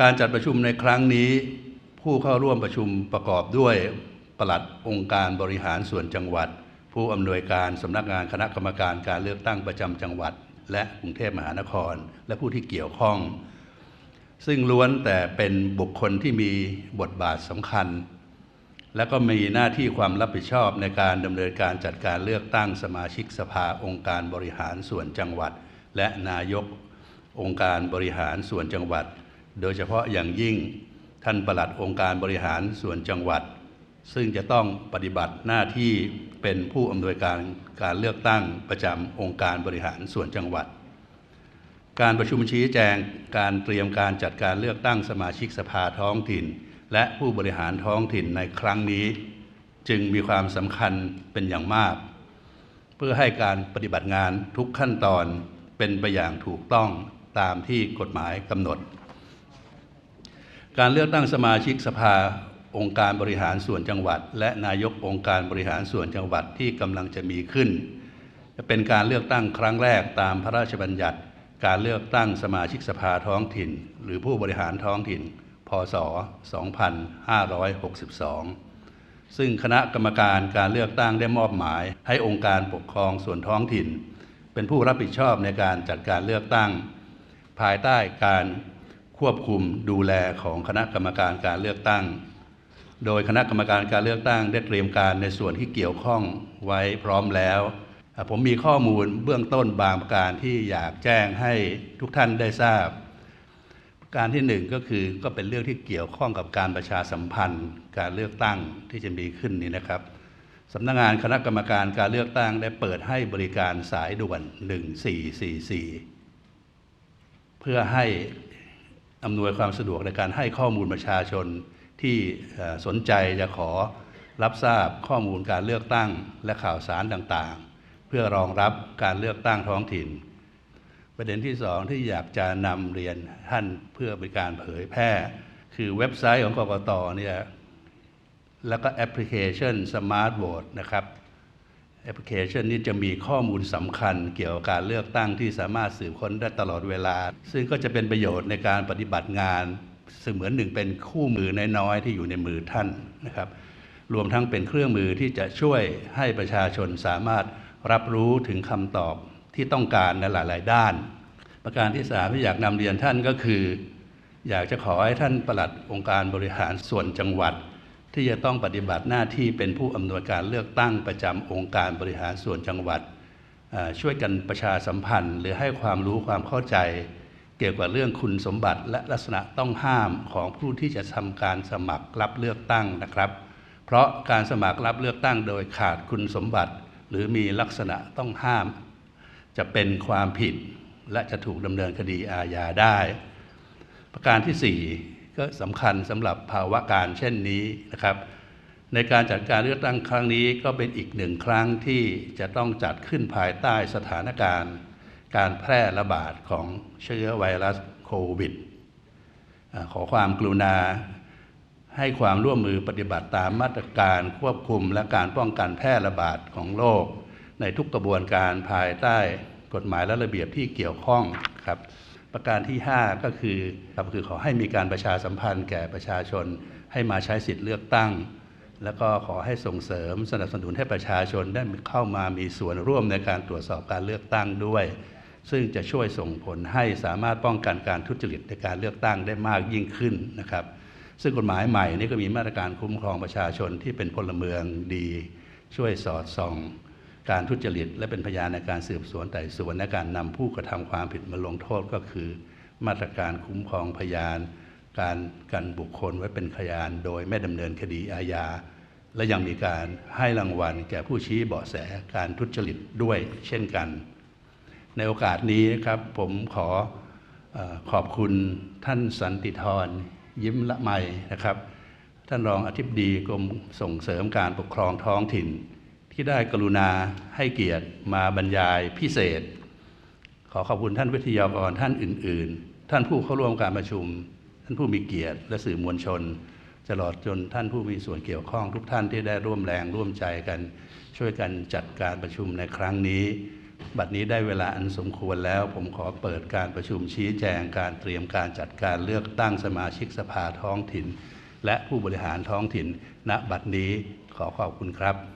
การจัดประชุมในครั้งนี้ ผู้เข้าร่วมประชุมประกอบด้วยปลัดองค์การบริหารส่วนจังหวัด ผู้อำนวยการสำนักงานคณะกรรมการการเลือกตั้งประจำจังหวัด และกรุงเทพมหานคร และผู้ที่เกี่ยวข้อง ซึ่งล้วนแต่เป็นบุคคลที่มีบทบาทสำคัญ และก็มีหน้าที่ความรับผิดชอบในการดำเนินการจัดการเลือกตั้งสมาชิกสภาองค์การบริหารส่วนจังหวัด และนายกองค์การบริหารส่วนจังหวัด โดยเฉพาะอย่างยิ่งท่านประหลัดองค์การบริหารส่วนจังหวัด ซึ่งจะต้องปฏิบัติหน้าที่เป็นผู้อำนวยการการเลือกตั้งประจำองค์การบริหารส่วนจังหวัด การประชุมชี้แจงการเตรียมการจัดการเลือกตั้งสมาชิกสภาท้องถิ่น และผู้บริหารท้องถิ่นในครั้งนี้ จึงมีความสำคัญเป็นอย่างมาก เพื่อให้การปฏิบัติงานทุกขั้นตอนเป็นไปอย่างถูกต้องตามที่กฎหมายกำหนด การเลือกตั้งสมาชิกสภาองค์การบริหารส่วนจังหวัด และนายกองค์การบริหารส่วนจังหวัดที่กำลังจะมีขึ้น จะเป็นการเลือกตั้งครั้งแรกตามพระราชบัญญัติ การเลือกตั้งสมาชิกสภาท้องถิ่น หรือผู้บริหารท้องถิ่น พศ 2562 ซึ่งคณะกรรมการการเลือกตั้งได้มอบหมาย ให้องค์การปกครองส่วนท้องถิ่น เป็นผู้รับผิดชอบในการจัดการเลือกตั้ง ภายใต้การ ควบคุมดูแลของคณะกรรมการการเลือกตั้ง โดยคณะกรรมการการเลือกตั้งได้เตรียมการในส่วนที่เกี่ยวข้องไว้พร้อมแล้ว ผมมีข้อมูลเบื้องต้นบางประการที่อยากแจ้งให้ทุกท่านได้ทราบ การที่หนึ่งก็คือก็เป็นเรื่องที่เกี่ยวข้องกับการประชาสัมพันธ์ การเลือกตั้งที่จะมีขึ้นนี้นะครับสำนักงานคณะกรรมการการเลือกตั้งได้เปิดให้บริการสายด่วน 1444 เพื่อให้ อำนวยความสะดวกในการให้ข้อมูลประชาชนที่สนใจจะขอรับทราบข้อมูลการเลือกตั้งและข่าวสารต่างๆ เพื่อรองรับการเลือกตั้งท้องถิ่น ประเด็นที่สองที่อยากจะนำเรียนท่านเพื่อเป็นการเผยแพร่ คือเว็บไซต์ของกกตเนี่ยแล้วก็แอปพลิเคชัน Smart Vote นะครับ แอปพลิเคชันนี้จะมีข้อมูลสำคัญเกี่ยวกับการเลือกตั้งที่สามารถสืบค้นได้ตลอดเวลา ซึ่งก็จะเป็นประโยชน์ในการปฏิบัติงาน เสมือนหนึ่งเป็นคู่มือน้อยๆที่อยู่ในมือท่านนะครับ รวมทั้งเป็นเครื่องมือที่จะช่วยให้ประชาชนสามารถรับรู้ถึงคำตอบที่ต้องการในหลาย ๆ ด้าน ประการที่สามที่อยากนำเรียนท่านก็คือ อยากจะขอให้ท่านประหลัดองค์การบริหารส่วนจังหวัด ที่จะต้องปฏิบัติหน้าที่เป็นผู้อำนวยการเลือกตั้งประจำองค์การบริหารส่วนจังหวัด ช่วยกันประชาสัมพันธ์ หรือให้ความรู้ความเข้าใจ เกี่ยวกับเรื่องคุณสมบัติและลักษณะต้องห้ามของผู้ที่จะทำการสมัครรับเลือกตั้งนะครับ เพราะการสมัครรับเลือกตั้งโดยขาดคุณสมบัติ หรือมีลักษณะต้องห้าม จะเป็นความผิดและจะถูกดำเนินคดีอาญาได้ ประการที่ 4 ก็สำคัญสำหรับภาวะการเช่นนี้นะครับ ในการจัดการเลือกตั้งครั้งนี้ก็เป็นอีกหนึ่งครั้งที่จะต้องจัดขึ้นภายใต้สถานการณ์ การแพร่ระบาดของเชื้อไวรัสโควิด ขอความกรุณาให้ความร่วมมือปฏิบัติตามมาตรการควบคุมและการป้องกันแพร่ระบาดของโรคในทุกกระบวนการภายใต้กฎหมายและระเบียบที่เกี่ยวข้องครับ ประการที่ 5 ก็คือครับคือขอให้มีการประชาสัมพันธ์แก่ประชาชน ให้มาใช้สิทธิ์เลือกตั้ง แล้วก็ขอให้ส่งเสริมสนับสนุนให้ประชาชนได้เข้ามามีส่วนร่วมในการตรวจสอบการเลือกตั้งด้วย ซึ่งจะช่วยส่งผลให้สามารถป้องกันการทุจริตในการเลือกตั้งได้มากยิ่งขึ้นนะครับ ซึ่งกฎหมายใหม่นี้ก็มีมาตรการคุ้มครองประชาชนที่เป็นพลเมืองดี ช่วยสอดส่อง การทุจริตและเป็นพยานในการสืบสวนไต่สวนและการนำผู้กระทำความผิดมาลงโทษก็คือ มาตรการคุ้มครองพยาน การกันบุคคลไว้เป็นพยาน โดยไม่ดำเนินคดีอาญา และยังมีการให้รางวัลแก่ผู้ชี้เบาะแสการทุจริตด้วยเช่นกัน ในโอกาสนี้ครับผมขออขอบคุณท่านสันติธรยิ้มละไมนะครับ ท่านรองอธิบดีกรมส่งเสริมการปกครองท้องถิ่น ที่ได้กรุณาให้เกียรติมาบรรยายพิเศษ ขอขอบคุณท่านวิทยากรท่านอื่น ๆ ท่านผู้เข้าร่วมการประชุม ท่านผู้มีเกียรติและสื่อมวลชนตลอดจนท่านผู้มีส่วนเกี่ยวข้องทุกท่านที่ได้ร่วมแรงร่วมใจกัน ช่วยกันจัดการประชุมในครั้งนี้ บัดนี้ได้เวลาอันสมควรแล้ว ผมขอเปิดการประชุมชี้แจงการเตรียมการจัดการเลือกตั้งสมาชิกสภาท้องถิ่น และผู้บริหารท้องถิ่น ณบัดนี้ขอขอบคุณครับ